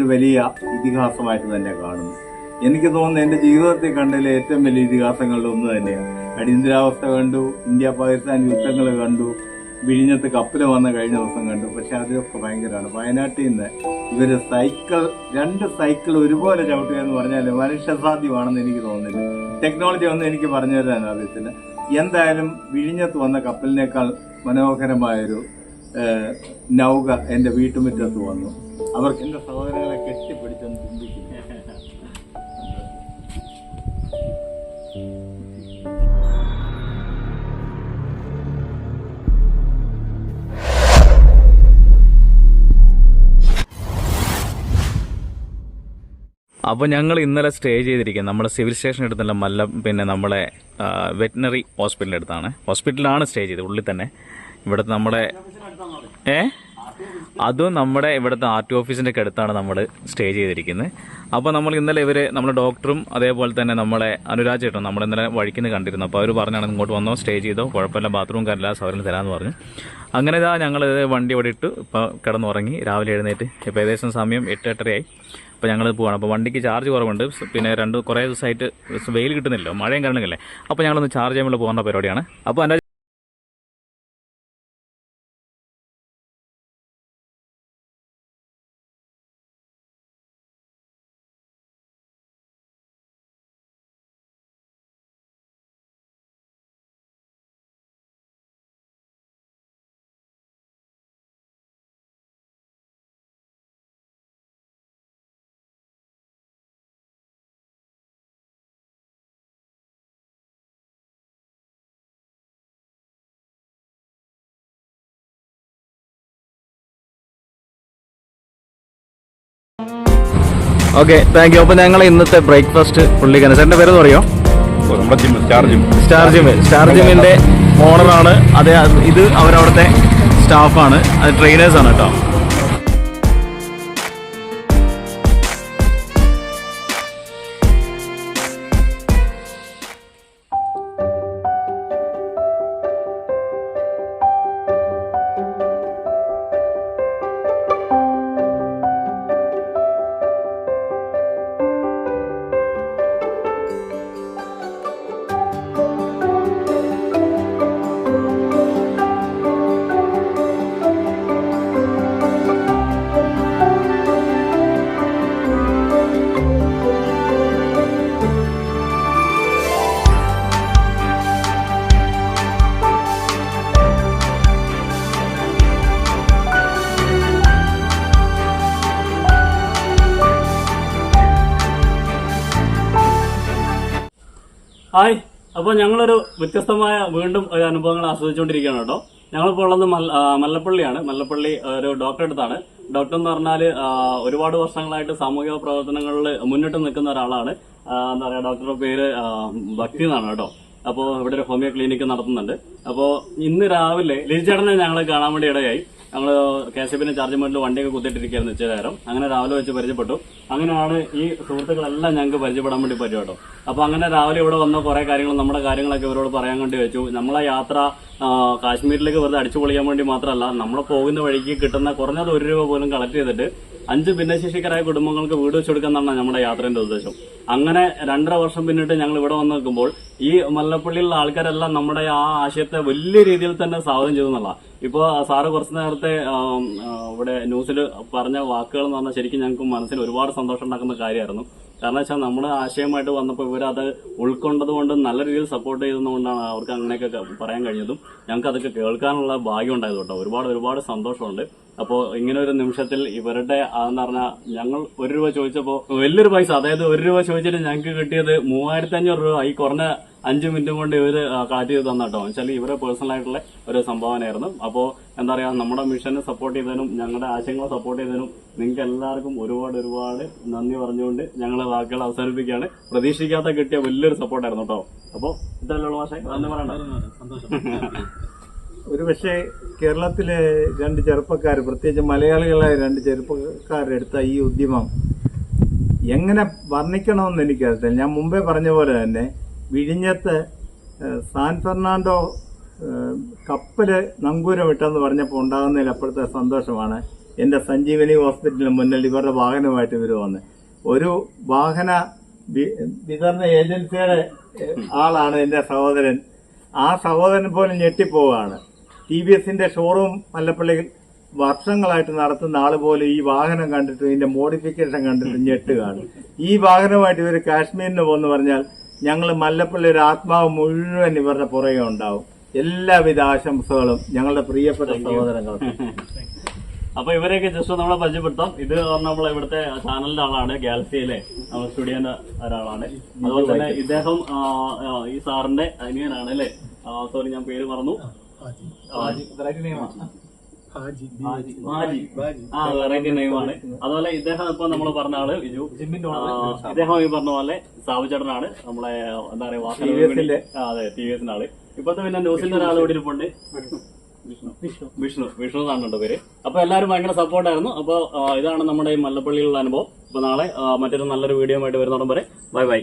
ഒരു വലിയ ഇതിഹാസമായിട്ട് തന്നെ കാണുന്നു. എനിക്ക് തോന്നുന്നു എന്റെ ജീവിതത്തിൽ കണ്ടതിലെ ഏറ്റവും വലിയ ഇതിഹാസങ്ങളിൽ ഒന്ന് തന്നെയാണ്. അടിയന്തരാവസ്ഥ കണ്ടു ഇന്ത്യ പാകിസ്ഥാൻ യുദ്ധങ്ങൾ കണ്ടു വിഴിഞ്ഞത്ത് കപ്പൽ വന്ന കഴിഞ്ഞ ദിവസം കണ്ടു. പക്ഷെ അതിലൊക്കെ ഭയങ്കരമാണ്. വയനാട്ടിൽ നിന്ന് ഇവർ സൈക്കിൾ രണ്ട് സൈക്കിൾ ഒരുപോലെ ചവിട്ടുക എന്ന് പറഞ്ഞാൽ മനുഷ്യസാധ്യമാണെന്ന് എനിക്ക് തോന്നുന്നില്ല. ടെക്നോളജി ഒന്നും എനിക്ക് പറഞ്ഞു തരാൻ അറിയത്തില്ല. എന്തായാലും വിഴിഞ്ഞത്ത് വന്ന കപ്പലിനേക്കാൾ മനോഹരമായൊരു നൗക എന്റെ വീട്ടുമുറ്റത്ത് വന്നു. അവർക്ക് എന്റെ സഹോദരങ്ങളെ കെട്ടിപ്പിടിച്ചെന്ന് ചിന്തിക്കുന്നു. അപ്പോൾ ഞങ്ങൾ ഇന്നലെ സ്റ്റേ ചെയ്തിരിക്കുന്നത് നമ്മുടെ സിവിൽ സ്റ്റേഷൻ അടുത്തുള്ള മല്ല പിന്നെ നമ്മളെ വെറ്റിനറി ഹോസ്പിറ്റലിന്റെ അടുത്താണ്. ഹോസ്പിറ്റലിലാണ് സ്റ്റേ ചെയ്തത് ഉള്ളിൽ തന്നെ. ഇവിടുത്തെ നമ്മുടെ ഏ? അതും നമ്മുടെ ഇവിടുത്തെ ആർ ടി ഓഫീസിന്റെ ഒക്കെ അടുത്താണ് നമ്മൾ സ്റ്റേ ചെയ്തിരിക്കുന്നത് അപ്പോൾ നമ്മൾ ഇന്നലെ ഇവർ നമ്മുടെ ഡോക്ടറും അതേപോലെ തന്നെ നമ്മളെ അനുരാജ് ചേട്ടൻ നമ്മൾ ഇന്നലെ വഴിക്കുന്ന കണ്ടിരുന്നു. അപ്പോൾ അവർ പറഞ്ഞാണ് ഇങ്ങോട്ട് വന്നോ സ്റ്റേ ചെയ്തോ കുഴപ്പമില്ല ബാത്റൂം കാര്യമില്ല സൗകര്യം തരാമെന്ന് പറഞ്ഞു. അങ്ങനെ ഇതാ ഞങ്ങൾ വണ്ടി ഇവിടെ ഇട്ട് ഇപ്പോൾ കിടന്നുറങ്ങി രാവിലെ എഴുന്നേറ്റ്. ഇപ്പോൾ ഏകദേശം സമയം എട്ട് എട്ടരയായി അപ്പോൾ ഞങ്ങൾ പോവാണ്. അപ്പോൾ വണ്ടിക്ക് ചാർജ് കുറവുണ്ട്. പിന്നെ രണ്ട് കുറേ ദിവസമായിട്ട് വെയിൽ കിട്ടുന്നില്ല മഴയും കാരണമല്ലേ അപ്പോൾ ഞങ്ങളൊന്ന് ചാർജ് ചെയ്യാൻ പോകുന്ന പരിപാടിയാണ്. അപ്പോൾ ഓക്കെ താങ്ക് യു അപ്പോൾ ഞങ്ങൾ ഇന്നത്തെ ബ്രേക്ക്ഫാസ്റ്റ് പുള്ളിക്കാണ് ചേട്ടന്റെ പേര് പറയോ സ്റ്റാർ ജിം. സ്റ്റാർ ജിം ഓണറാണ് അതെ ഇത് അവരവിടുത്തെ സ്റ്റാഫാണ് അത് ട്രെയിനേഴ്സാണ് കേട്ടോ. ഹായ്. അപ്പോൾ ഞങ്ങളൊരു വ്യത്യസ്തമായ വീണ്ടും ഒരു അനുഭവങ്ങൾ ആസ്വദിച്ചുകൊണ്ടിരിക്കുകയാണ് കേട്ടോ. ഞങ്ങളിപ്പോൾ ഉള്ളത് മല്ലപ്പള്ളിയാണ്. മല്ലപ്പള്ളി ഒരു ഡോക്ടറെ അടുത്താണ്. ഡോക്ടർ എന്ന് പറഞ്ഞാൽ ഒരുപാട് വർഷങ്ങളായിട്ട് സാമൂഹിക പ്രവർത്തനങ്ങളിൽ മുന്നിട്ട് നിൽക്കുന്ന ഒരാളാണ്. എന്താ പറയുക ഡോക്ടറുടെ പേര് ഭക്തി എന്നാണ് കേട്ടോ. അപ്പോൾ ഇവിടെ ഒരു ഹോമിയോ ക്ലിനിക്ക് നടത്തുന്നുണ്ട്. അപ്പോൾ ഇന്ന് രാവിലെ ലിജിച്ചേട്ടനെ ഞങ്ങൾ കാണാൻ വേണ്ടി ഇടയായി. ഞങ്ങൾ കെ എസ് എഫിന്റെ ചാർജ് മോഡിൽ വണ്ടിയൊക്കെ കുത്തിയിട്ടിരിക്കുകയായിരുന്നു ഉച്ചനേരം അങ്ങനെ രാവിലെ വെച്ച് പരിചയപ്പെട്ടു. അങ്ങനെയാണ് ഈ സുഹൃത്തുക്കളെല്ലാം ഞങ്ങൾക്ക് പരിചയപ്പെടാൻ വേണ്ടി പറ്റും കേട്ടോ. അപ്പൊ അങ്ങനെ രാവിലെ ഇവിടെ വന്ന കുറെ കാര്യങ്ങൾ നമ്മുടെ കാര്യങ്ങളൊക്കെ ഇവരോട് പറയാൻ വേണ്ടി വെച്ചു. നമ്മളെ യാത്ര കാശ്മീരിലേക്ക് വെറുതെ അടിച്ചു പൊളിക്കാൻ വേണ്ടി മാത്രമല്ല നമ്മൾ പോകുന്ന വഴിക്ക് കിട്ടുന്ന കുറഞ്ഞത് ഒരു രൂപ പോലും കളക്ട് ചെയ്തിട്ട് അഞ്ച് ഭിന്നശേഷിക്കാരായ കുടുംബങ്ങൾക്ക് വീട് വെച്ചു കൊടുക്കാന്നാണ് നമ്മുടെ യാത്രയുടെ ഉദ്ദേശം. അങ്ങനെ രണ്ടര വർഷം പിന്നിട്ട് ഞങ്ങൾ ഇവിടെ വന്ന് നിൽക്കുമ്പോൾ ഈ മല്ലപ്പള്ളിയിലുള്ള ആൾക്കാരെല്ലാം നമ്മുടെ ആ ആശയത്തെ വലിയ രീതിയിൽ തന്നെ സ്വാഗതം ചെയ്തു എന്നുള്ള ഇപ്പോൾ സാറ് കുറച്ച് നേരത്തെ ഇവിടെ ന്യൂസിൽ പറഞ്ഞ വാക്കുകൾ എന്ന് പറഞ്ഞാൽ ശരിക്കും ഞങ്ങൾക്ക് മനസ്സിൽ ഒരുപാട് സന്തോഷം ഉണ്ടാക്കുന്ന കാര്യമായിരുന്നു. കാരണം വെച്ചാൽ നമ്മുടെ ആശയമായിട്ട് വന്നപ്പോൾ ഇവരത് ഉൾക്കൊണ്ടത് കൊണ്ട് നല്ല രീതിയിൽ സപ്പോർട്ട് ചെയ്തതുകൊണ്ടാണ് അവർക്ക് അങ്ങനെയൊക്കെ പറയാൻ കഴിഞ്ഞതും. ഞങ്ങൾക്ക് അതൊക്കെ കേൾക്കാനുള്ള ഭാഗ്യം ഉണ്ടായത് കേട്ടോ. ഒരുപാട് ഒരുപാട് സന്തോഷമുണ്ട്. അപ്പോൾ ഇങ്ങനെ ഒരു നിമിഷത്തിൽ ഇവരുടെ അതെന്ന് പറഞ്ഞാൽ ഞങ്ങൾ ഒരു രൂപ ചോദിച്ചപ്പോൾ വലിയൊരു പൈസ അതായത് ഒരു രൂപ ചോദിച്ചിട്ട് ഞങ്ങൾക്ക് കിട്ടിയത് മൂവായിരത്തി അഞ്ഞൂറ് രൂപ. ഈ കുറഞ്ഞ അഞ്ച് മിനിറ്റും കൊണ്ട് ഇവർ കളക്ട് ചെയ്ത് തന്ന കേട്ടോ വെച്ചാൽ ഇവരെ പേഴ്സണൽ ആയിട്ടുള്ള ഒരു സംഭാവനയായിരുന്നു. അപ്പോൾ എന്താ പറയാ നമ്മുടെ മിഷനെ സപ്പോർട്ട് ചെയ്തതിനും ഞങ്ങളുടെ ആശയങ്ങളെ സപ്പോർട്ട് ചെയ്തതിനും നിങ്ങൾക്ക് എല്ലാവർക്കും ഒരുപാട് ഒരുപാട് നന്ദി പറഞ്ഞുകൊണ്ട് ഞങ്ങളെ വാക്കുകൾ അവസാനിപ്പിക്കുകയാണ്. പ്രതീക്ഷിക്കാത്ത കിട്ടിയ വലിയൊരു സപ്പോർട്ടായിരുന്നു കേട്ടോ അപ്പോൾ ഇത്രയുള്ള ഭാഷ നന്ദി പറയണ്ട. ഒരു പക്ഷേ കേരളത്തിലെ രണ്ട് ചെറുപ്പക്കാർ പ്രത്യേകിച്ച് മലയാളികളായ രണ്ട് ചെറുപ്പക്കാരെടുത്ത ഈ ഉദ്യമം എങ്ങനെ വർണിക്കണമെന്ന് എനിക്കറിയത്തില്ല. ഞാൻ മുമ്പേ പറഞ്ഞ പോലെ തന്നെ വിഴിഞ്ഞത്ത് സാൻ ഫെർണാണ്ടോ കപ്പൽ നങ്കൂരം ഇട്ടെന്ന് പറഞ്ഞപ്പോൾ ഉണ്ടാകുന്നതിൽ അപ്പോഴത്തെ സന്തോഷമാണ്. എന്റെ സഞ്ജീവനി ഹോസ്പിറ്റലിന് മുന്നിൽ ഇവരുടെ വാഹനമായിട്ട് ഇവർ വന്ന്. ഒരു വാഹന വിതരണ ഏജൻസിയുടെ ആളാണ് എന്റെ സഹോദരൻ. ആ സഹോദരൻ പോലും ഞെട്ടിപ്പോവുകയാണ്. ടി വി എസിന്റെ ഷോറൂം മല്ലപ്പള്ളിയിൽ വർഷങ്ങളായിട്ട് നടത്തുന്ന ആൾ പോലെ ഈ വാഹനം കണ്ടിട്ട് ഇതിന്റെ മോഡിഫിക്കേഷൻ കണ്ടിട്ട് ഞെട്ടുകയാണ്. ഈ വാഹനമായിട്ട് ഇവർ കാശ്മീരിന് പോകുന്നു പറഞ്ഞാൽ ഞങ്ങൾ മല്ലപ്പള്ളി ഒരു ആത്മാവ് മുഴുവൻ ഇവരുടെ പുറകെ ഉണ്ടാവും. എല്ലാവിധ ആശംസകളും ഞങ്ങളുടെ പ്രിയപ്പെട്ട സഹോദരങ്ങളും അപ്പൊ ഇവരെയൊക്കെ ജസ്റ്റ് നമ്മളെ പരിചയപ്പെടുത്താം. ഇത് നമ്മൾ ഇവിടുത്തെ ചാനലിന്റെ ആളാണ് ഗാലക്സിയിലെ നമ്മുടെ സ്റ്റുഡിയോന്റെ ഒരാളാണ്. അതുപോലെ തന്നെ ഇദ്ദേഹം ഈ സാറിന്റെ അനിയനാണ് അല്ലെ? സോറി ഞാൻ പേര് മറന്നു. വെറൈറ്റി നെയ്മാണ്. അതുപോലെ ഇദ്ദേഹം ഇപ്പൊ നമ്മൾ പറഞ്ഞ ആൾ ആ, ഇദ്ദേഹം ഈ പറഞ്ഞ പോലെ സാവുചേട്ടനാണ് നമ്മളെ എന്താ പറയാ. ആ, അതെ ടി വി എസിന്റെ ആൾ. ഇപ്പോഴത്തെ പിന്നെ ന്യൂസിന്റെ ഒരാൾ ഇവിടെ ഇരിപ്പുണ്ട്. വിഷ്ണു. വിഷ്ണു. വിഷ്ണു. കാണുന്നുണ്ട് പേര്. അപ്പൊ എല്ലാവരും ഭയങ്കര സപ്പോർട്ടായിരുന്നു അപ്പൊ ഇതാണ് നമ്മുടെ ഈ മല്ലപ്പള്ളിയിലുള്ള അനുഭവം. അപ്പൊ നാളെ മറ്റൊരു നല്ലൊരു വീഡിയോ ആയിട്ട് വരുന്നോടം വരെ. Bye bye.